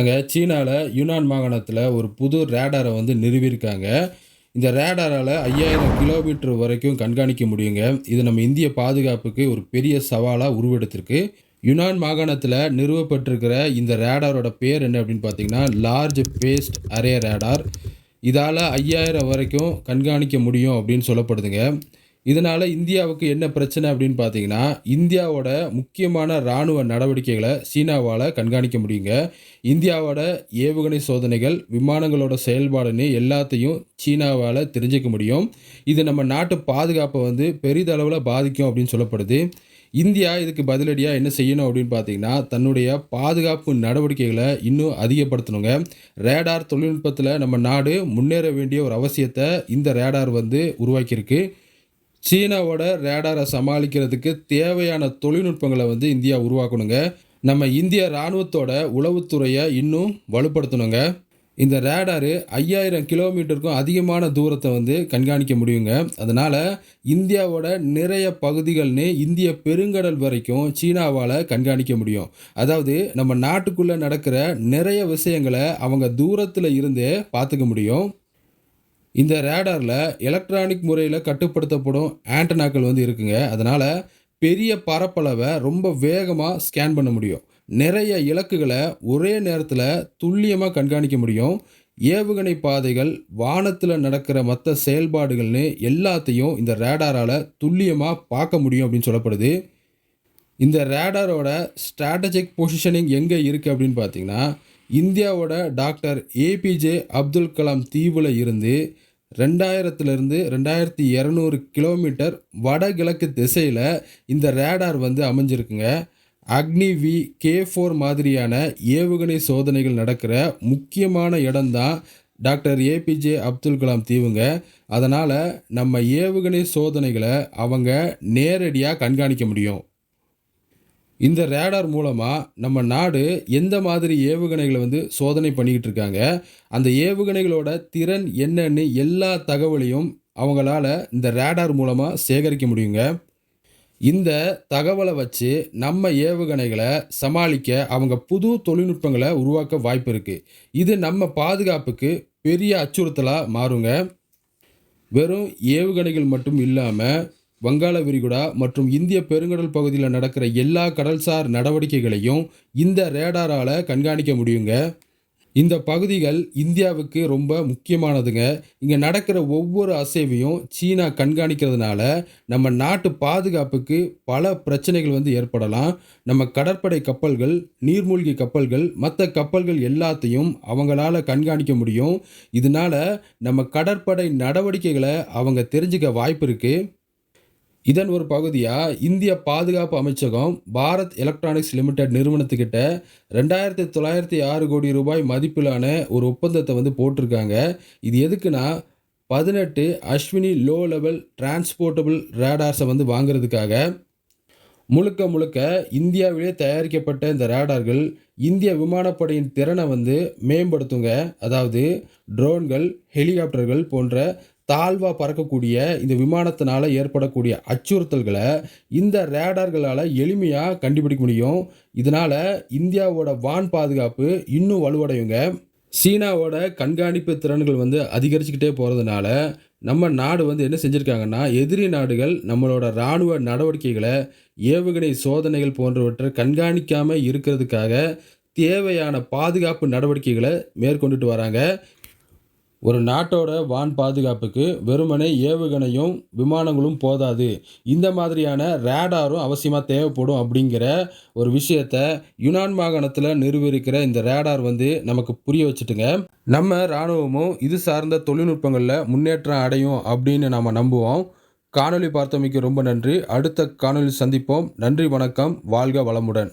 அங்கே சீனாவில் யுனான் மாகாணத்தில் ஒரு புது ரேடாரை வந்து நிறுவியிருக்காங்க. இந்த ரேடாரால் ஐயாயிரம் கிலோமீட்டர் வரைக்கும் கண்காணிக்க முடியுங்க. இது நம்ம இந்திய பாதுகாப்புக்கு ஒரு பெரிய சவாலாக உருவெடுத்திருக்கு. யுனான் மாகாணத்தில் நிறுவப்பட்டிருக்கிற இந்த ரேடாரோட பேர் என்ன அப்படின்னு பார்த்தீங்கன்னா லார்ஜ் பேஸ்ட் அரே ரேடார். இதால் ஐயாயிரம் வரைக்கும் கண்காணிக்க முடியும் அப்படின்னு சொல்லப்படுதுங்க. இதனால் இந்தியாவுக்கு என்ன பிரச்சனை அப்படின்னு பார்த்தீங்கன்னா இந்தியாவோட முக்கியமான இராணுவ நடவடிக்கைகளை சீனாவால் கண்காணிக்க முடியுங்க. இந்தியாவோட ஏவுகணை சோதனைகள் விமானங்களோட செயல்பாடுன்னு எல்லாத்தையும் சீனாவால் தெரிஞ்சுக்க முடியும். இது நம்ம நாட்டு பாதுகாப்பை வந்து பெரிதளவில் பாதிக்கும் அப்படின்னு சொல்லப்படுது. இந்தியா இதுக்கு பதிலடியாக என்ன செய்யணும் அப்படின்னு பார்த்தீங்கன்னா தன்னுடைய பாதுகாப்பு நடவடிக்கைகளை இன்னும் அதிகப்படுத்தணுங்க. ரேடார் தொழில்நுட்பத்தில் நம்ம நாடு முன்னேற வேண்டிய ஒரு அவசியத்தை இந்த ரேடார் வந்து உருவாக்கியிருக்கு. சீனாவோட ரேடாரை சமாளிக்கிறதுக்கு தேவையான தொழில்நுட்பங்களை வந்து இந்தியா உருவாக்கணுங்க. நம்ம இந்திய இராணுவத்தோட உளவுத்துறையை இன்னும் வலுப்படுத்தணுங்க. இந்த ரேடாரு ஐயாயிரம் கிலோமீட்டருக்கும் அதிகமான தூரத்தை வந்து கண்காணிக்க முடியுங்க. அதனால் இந்தியாவோட நிறைய பகுதிகள்னு இந்திய பெருங்கடல் வரைக்கும் சீனாவால் கண்காணிக்க முடியும். அதாவது நம்ம நாட்டுக்குள்ளே நடக்கிற நிறைய விஷயங்களை அவங்க தூரத்தில் இருந்தே பார்த்துக்க முடியும். இந்த ரேடாரில் எலக்ட்ரானிக் முறையில் கட்டுப்படுத்தப்படும் ஆண்டனாக்கள் வந்து இருக்குங்க. அதனால் பெரிய பரப்பளவை ரொம்ப வேகமாக ஸ்கேன் பண்ண முடியும். நிறைய இலக்குகளை ஒரே நேரத்தில் துல்லியமாக கண்காணிக்க முடியும். ஏவுகணை பாதைகள் வானத்தில் நடக்கிற மற்ற செயல்பாடுகள்னு எல்லாத்தையும் இந்த ரேடாரால் துல்லியமாக பார்க்க முடியும் அப்படின்னு சொல்லப்படுது. இந்த ரேடாரோட ஸ்ட்ராட்டஜிக் பொசிஷனிங் எங்கே இருக்குது அப்படின்னு பார்த்தீங்கன்னா இந்தியாவோட டாக்டர் ஏபிஜே அப்துல் கலாம் தீவில் இருந்து ரெண்டாயிரத்துலேருந்து ரெண்டாயிரத்தி இரநூறு கிலோமீட்டர் வடகிழக்கு திசையில் இந்த ரேடார் வந்து அமைஞ்சிருக்குங்க. அக்னி வி கே ஃபோர் மாதிரியான ஏவுகணை சோதனைகள் நடக்கிற முக்கியமான இடம்தான் டாக்டர் ஏபிஜே அப்துல் கலாம் தீவுங்க. அதனால் நம்ம ஏவுகணை சோதனைகளை அவங்க நேரடியாக கண்காணிக்க முடியும். இந்த ரேடார் மூலமாக நம்ம நாடு எந்த மாதிரி ஏவுகணைகளை வந்து சோதனை பண்ணிக்கிட்டு இருக்காங்க அந்த ஏவுகணைகளோட திறன் என்னன்னு எல்லா தகவலையும் அவங்களால இந்த ரேடார் மூலமாக சேகரிக்க முடியுங்க. இந்த தகவலை வச்சு நம்ம ஏவுகணைகளை சமாளிக்க அவங்க புது தொழில்நுட்பங்களை உருவாக்க வாய்ப்பு இருக்குது இது நம்ம பாதுகாப்புக்கு பெரிய அச்சுறுத்தலாக மாறுங்க. வெறும் ஏவுகணைகள் மட்டும் இல்லாமல் வங்காள விரிகுடா மற்றும் இந்திய பெருங்கடல் பகுதியில் நடக்கிற எல்லா கடல்சார் நடவடிக்கைகளையும் இந்த ரேடாரால் கண்காணிக்க முடியுங்க. இந்த பகுதிகள் இந்தியாவுக்கு ரொம்ப முக்கியமானதுங்க. இங்கே நடக்கிற ஒவ்வொரு அசைவையும் சீனா கண்காணிக்கிறதுனால நம்ம நாட்டு பாதுகாப்புக்கு பல பிரச்சனைகள் வந்து ஏற்படலாம். நம்ம கடற்படை கப்பல்கள் நீர்மூழ்கி கப்பல்கள் மற்ற கப்பல்கள் எல்லாத்தையும் அவங்களால கண்காணிக்க முடியும். இதனால நம்ம கடற்படை நடவடிக்கைகளை அவங்க தெரிஞ்சுக்க வாய்ப்பு இருக்குது இதன் ஒரு பகுதியாக இந்திய பாதுகாப்பு அமைச்சகம் பாரத் எலக்ட்ரானிக்ஸ் லிமிடெட் நிறுவனத்துக்கிட்ட ரெண்டாயிரத்தி தொள்ளாயிரத்தி ஆறு கோடி ரூபாய் மதிப்பிலான ஒரு ஒப்பந்தத்தை வந்து போட்டிருக்காங்க. இது எதுக்குன்னா பதினெட்டு அஸ்வினி லோ லெவல் டிரான்ஸ்போர்ட்டபிள் ரேடார்ஸை வந்து வாங்குறதுக்காக. முழுக்க முழுக்க இந்தியாவிலே தயாரிக்கப்பட்ட இந்த ரேடார்கள் இந்திய விமானப்படையின் திறனை வந்து மேம்படுத்துங்க. அதாவது ட்ரோன்கள் ஹெலிகாப்டர்கள் போன்ற தாழ்வாக பறக்கக்கூடிய இந்த விமானத்தினால் ஏற்படக்கூடிய அச்சுறுத்தல்களை இந்த ரேடார்களால் எளிமையாக கண்டுபிடிக்க முடியும். இதனால் இந்தியாவோட வான் பாதுகாப்பு இன்னும் வலுவடையுங்க. சீனாவோட கண்காணிப்பு திறன்கள் வந்து அதிகரிச்சுக்கிட்டே போகிறதுனால நம்ம நாடு வந்து என்ன செஞ்சுருக்காங்கன்னா எதிரி நாடுகள் நம்மளோட இராணுவ நடவடிக்கைகளை ஏவுகணை சோதனைகள் போன்றவற்றை கண்காணிக்காமல் இருக்கிறதுக்காக தேவையான பாதுகாப்பு நடவடிக்கைகளை மேற்கொண்டுட்டு வராங்க. ஒரு நாட்டோட வான் பாதுகாப்புக்கு வெறுமனே ஏவுகணையும் விமானங்களும் போதாது. இந்த மாதிரியான ரேடாரும் அவசியமாக தேவைப்படும் அப்படிங்கிற ஒரு விஷயத்த யுனான் மாகாணத்தில் நிறுவிருக்கிற இந்த ரேடார் வந்து நமக்கு புரிய வச்சுட்டுங்க. நம்ம இராணுவமும் இது சார்ந்த தொழில்நுட்பங்களில் முன்னேற்றம் அடையும் அப்படின்னு நாம் நம்புவோம். காணொலி பார்த்தமைக்கு ரொம்ப நன்றி. அடுத்த காணொலி சந்திப்போம். நன்றி வணக்கம். வாழ்க வளமுடன்.